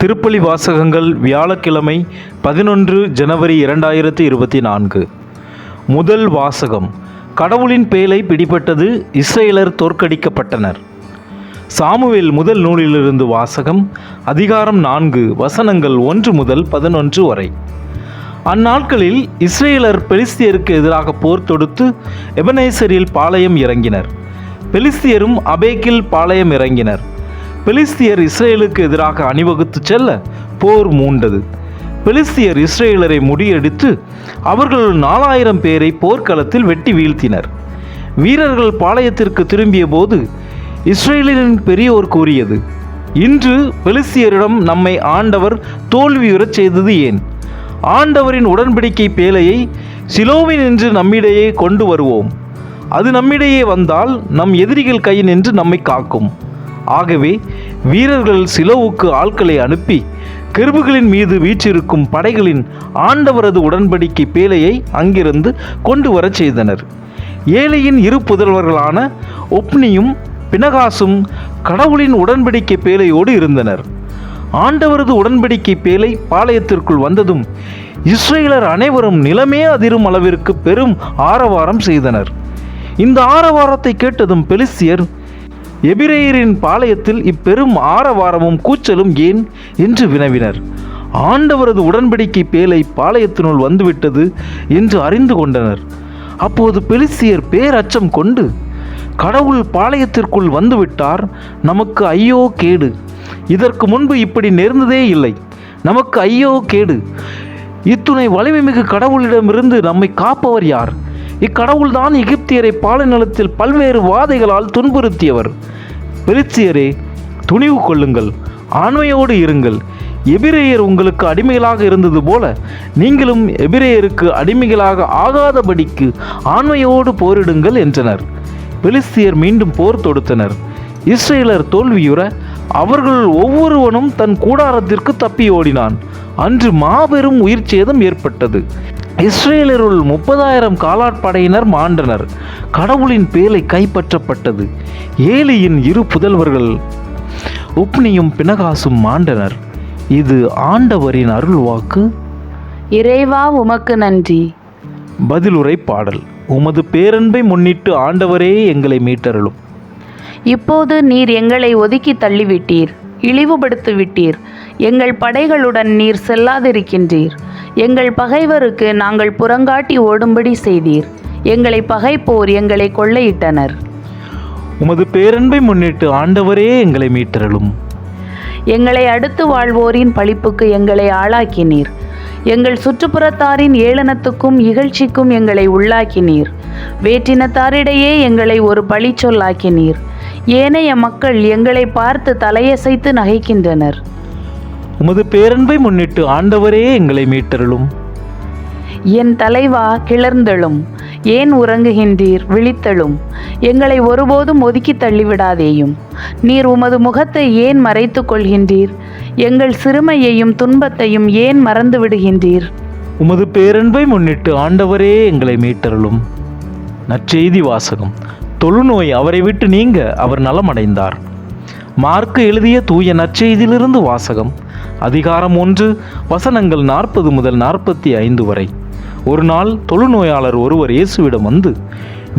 திருப்பலி வாசகங்கள் வியாழக்கிழமை பதினொன்று ஜனவரி இரண்டாயிரத்தி இருபத்தி நான்கு. முதல் வாசகம். கடவுளின் பேலை பிடிபட்டது இஸ்ரேலர் தோற்கடிக்கப்பட்டனர். சாமுவேல் முதல் நூலிலிருந்து வாசகம் அதிகாரம் நான்கு வசனங்கள் ஒன்று முதல் பதினொன்று வரை. அந்நாட்களில் இஸ்ரேலர் பெலிஸ்தியருக்கு எதிராக போர் தொடுத்து எபனேசரில் பாளையம் இறங்கினர். பெலிஸ்தியரும் அபேக்கில் பாளையம் இறங்கினர். பெலிஸ்தியர் இஸ்ரேலுக்கு எதிராக அணிவகுத்து செல்ல போர் மூண்டது. பெலிஸ்தியர் இஸ்ரேலரை முறியடித்து அவர்கள் நாலாயிரம் பேரை போர்க்களத்தில் வெட்டி வீழ்த்தினர். வீரர்கள் பாளையத்திற்கு திரும்பிய போது இஸ்ரேலின் பெரியோர் கூறியது இன்று பெலிஸ்தியரிடம் நம்மை ஆண்டவர் தோல்வியுறச் செய்தது ஏன்? ஆண்டவரின் உடன்படிக்கை பேலையை சிலோவில் நின்று நம்மிடையே கொண்டு வருவோம். அது நம்மிடையே வந்தால் நம் எதிரிகள் கை நின்று நம்மை காக்கும். ஆகவே வீரர்கள் சிலோவுக்கு ஆட்களை அனுப்பி கெருபுகளின் மீது வீற்றிருக்கும் படைகளின் ஆண்டவரது உடன்படிக்கை பேலையை அங்கிருந்து கொண்டு வரச் செய்தனர். ஏழையின் இரு புதல்வர்களான ஒப்னியும் பினகாசும் கடவுளின் உடன்படிக்கை பேலையோடு இருந்தனர். ஆண்டவரது உடன்படிக்கை பேலை பாளையத்திற்குள் வந்ததும் இஸ்ரேலர் அனைவரும் நிலமே அதிரும் அளவிற்கு பெரும் ஆரவாரம் செய்தனர். இந்த ஆரவாரத்தை கேட்டதும் பெலிஸ்தியர் எபிரேயரின் பாளையத்தில் இப்பெரும் ஆரவாரமும் கூச்சலும் ஏன் என்று வினவினர். ஆண்டவரது உடன்படிக்கை பேலை பாளையத்தினுள் வந்துவிட்டது என்று அறிந்து கொண்டனர். அப்போது பெலிசியர் பேரச்சம் கொண்டு கடவுள் பாளையத்திற்குள் வந்துவிட்டார் நமக்கு ஐயோ கேடு. இதற்கு முன்பு இப்படி நேர்ந்ததே இல்லை. நமக்கு ஐயோ கேடு. இத்துணை வலிமைமிகு கடவுளிடமிருந்து நம்மை காப்பவர் யார்? இக்கடவுள்தான் எகிப்தியரை பாலைநிலத்தில் பல்வேறு வாதைகளால் துன்புறுத்தியவர். பெலிஸ்தியரே துணிவு கொள்ளுங்கள் ஆண்மையோடு இருங்கள். எபிரேயர் உங்களுக்கு அடிமைகளாக இருந்தது போல நீங்களும் எபிரேயருக்கு அடிமைகளாக ஆகாதபடிக்கு ஆண்மையோடு போரிடுங்கள் என்றனர். பெலிஸ்தியர் மீண்டும் போர் தொடுத்தனர். இஸ்ரேலர் தோல்வியுற அவர்கள் ஒவ்வொருவனும் தன் கூடாரத்திற்கு தப்பி ஓடினான். அன்று மாபெரும் உயிர் சேதம் ஏற்பட்டது. இஸ்ரேலருள் முப்பதாயிரம் காலாட்படையினர் மாண்டனர். கடவுளின் பேலை கைப்பற்றப்பட்டது. ஏலியின் இரு புதல்வர்கள் உப்னியும் பினகாசும் மாண்டனர். இது ஆண்டவரின் அருள்வாக்கு. இறைவா உமக்கு நன்றி. பதிலுரை பாடல். உமது பேரன்பை முன்னிட்டு ஆண்டவரே எங்களை மீட்டருளும். இப்போது நீர் எங்களை ஒதுக்கி தள்ளிவிட்டீர். இழிவுபடுத்தி விட்டீர் எங்கள் படைகளுடன் நீர் செல்லாதிருக்கின்றீர். எங்கள் பகைவருக்கு நாங்கள் புறங்காட்டி ஓடும்படி செய்தீர். எங்களை பகைப்போர் எங்களை கொள்ளையிட்டனர். உமது பேரன்பை முன்னிட்டு ஆண்டவரே எங்களை மீட்டருளும். எங்களை அடுத்து வாழ்வோரின் பழிப்புக்கு எங்களை ஆளாக்கினீர். எங்கள் சுற்றுப்புறத்தாரின் ஏளனத்துக்கும் இகழ்ச்சிக்கும் எங்களை உள்ளாக்கினீர். வேற்றினத்தாரிடையே எங்களை ஒரு பழிச்சொல்லாக்கினீர். ஏனைய மக்கள் எங்களை பார்த்து தலையசைத்து நகைக்கின்றனர். உமது பேரன்பை முன்னிட்டு ஆண்டவரே எங்களை மீட்டருளும். என் தலைவா கிளர்ந்தெழும். ஏன் உறங்குகின்றீர்? விழித்தெழும். எங்களை ஒருபோதும் ஒதுக்கி தள்ளிவிடாதேயும். நீர் உமது முகத்தை ஏன் மறைத்து கொள்கின்றீர்? எங்கள் சிறுமையையும் துன்பத்தையும் ஏன் மறந்து விடுகின்றீர்? உமது பேரன்பை முன்னிட்டு ஆண்டவரே எங்களை மீட்டருளும். நற்செய்தி வாசகம். தொழுநோய் அவரை விட்டு நீங்க அவர் நலமடைந்தார். மார்க்கு எழுதிய தூய நற்செய்தியிலிருந்து வாசகம். அதிகாரம் ஒன்று வசனங்கள் நாற்பது முதல் நாற்பத்தி ஐந்து வரை. ஒரு நாள் தொழுநோயாளர் ஒருவர் இயேசுவிடம் வந்து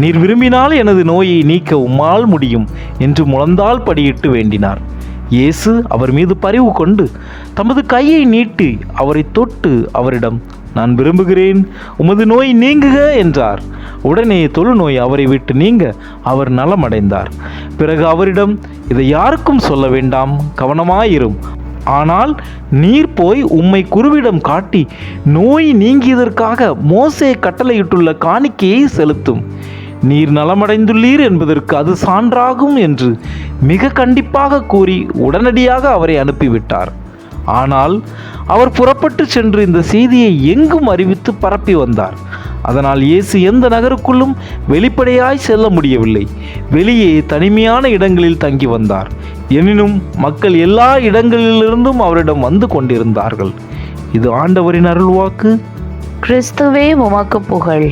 நீர் விரும்பினால் எனது நோயை நீக்க உம்மால் முடியும் என்று முழந்தால் படியிட்டு வேண்டினார். இயேசு அவர் மீது பரிவு கொண்டு தமது கையை நீட்டி அவரை தொட்டு அவரிடம் நான் விரும்புகிறேன் உமது நோய் நீங்குக என்றார். உடனே தொழுநோய் அவரை விட்டு நீங்க அவர் நலமடைந்தார். பிறகு அவரிடம் இதை யாருக்கும் சொல்ல வேண்டாம் கவனமாயிரும் ஆனால் நீர் போய் உம்மை குருவிடம் காட்டி நோய் நீங்கியதற்காக மோசே கட்டளையிட்டுள்ள காணிக்கையை செலுத்தும். நீர் நலமடைந்துள்ளீர் என்பதற்கு அது சான்றாகும் என்று மிக கண்டிப்பாக கூறி உடனடியாக அவரை அனுப்பிவிட்டார். ஆனால் அவர் புறப்பட்டு சென்று இந்த செய்தியை எங்கும் அறிவித்து பரப்பி வந்தார். அதனால் இயேசு எந்த நகருக்குள்ளும் வெளிப்படையாய் செல்ல முடியவில்லை. வெளியே தனிமையான இடங்களில் தங்கி வந்தார். எனினும் மக்கள் எல்லா இடங்களிலிருந்தும் அவரிடம் வந்து கொண்டிருந்தார்கள். இது ஆண்டவரின் அருள்வாக்கு. கிறிஸ்துவே உமக்கு புகழ்.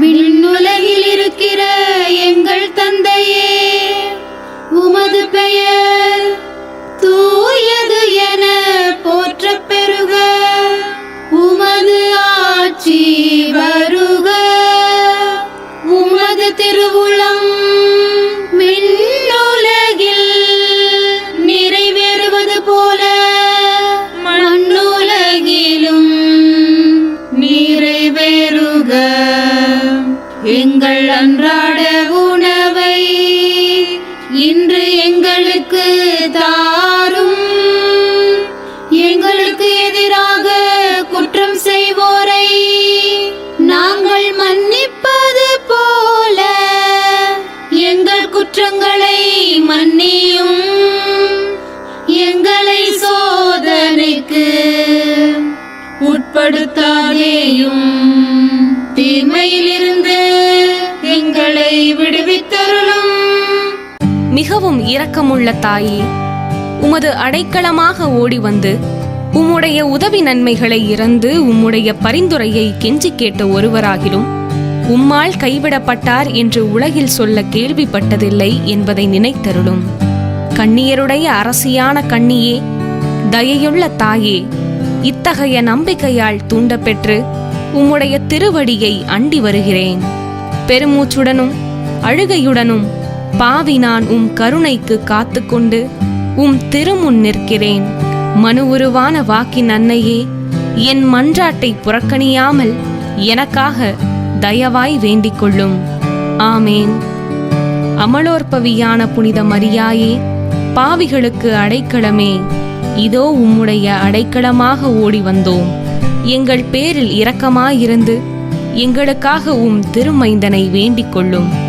விண்ணுலகில் இருக்கிற எங்கள் தந்தையே மன்னியும் எங்களை சோதனைக்கு உட்படுத்தாதேயும். தீமையிலிருந்து எங்களை விடுவித்தருளும். மிகவும் இரக்கமுள்ள தாயே உமது அடைக்கலமாக ஓடி வந்து உம்முடைய உதவி நன்மைகளை இறந்து உம்முடைய பரிந்துரையை கெஞ்சி கேட்ட ஒருவராகிலும் உம்மால் கைவிடப்பட்டார் என்று உலகில் சொல்ல கேள்விப்பட்டதில்லை என்பதை நினைத்தருளும். கண்ணியருடைய அரசியான கண்ணியே தயையுள்ள தாயே இத்தகைய நம்பிக்கையால் தூண்டப்பெற்று உம்முடைய திருவடியை அண்டி வருகிறேன். பெருமூச்சுடனும் அழுகையுடனும் பாவி நான் உம் கருணைக்கு காத்துக்கொண்டு உம் திருமுன் நிற்கிறேன். மனு உருவான வாக்கின் அன்னையே என் மன்றாட்டை புறக்கணியாமல் எனக்காக தயவாய் வேண்டிக் கொள்ளும் ஆமேன். அமலோற்பவியான புனித மரியாயே பாவிகளுக்கு அடைக்கலமே. இதோ உம்முடைய அடைக்கலமாக ஓடி வந்தோம். எங்கள் பேரில் இரக்கமாயிருந்து எங்களுக்காக உம் திருமைந்தனை வேண்டிக் கொள்ளும்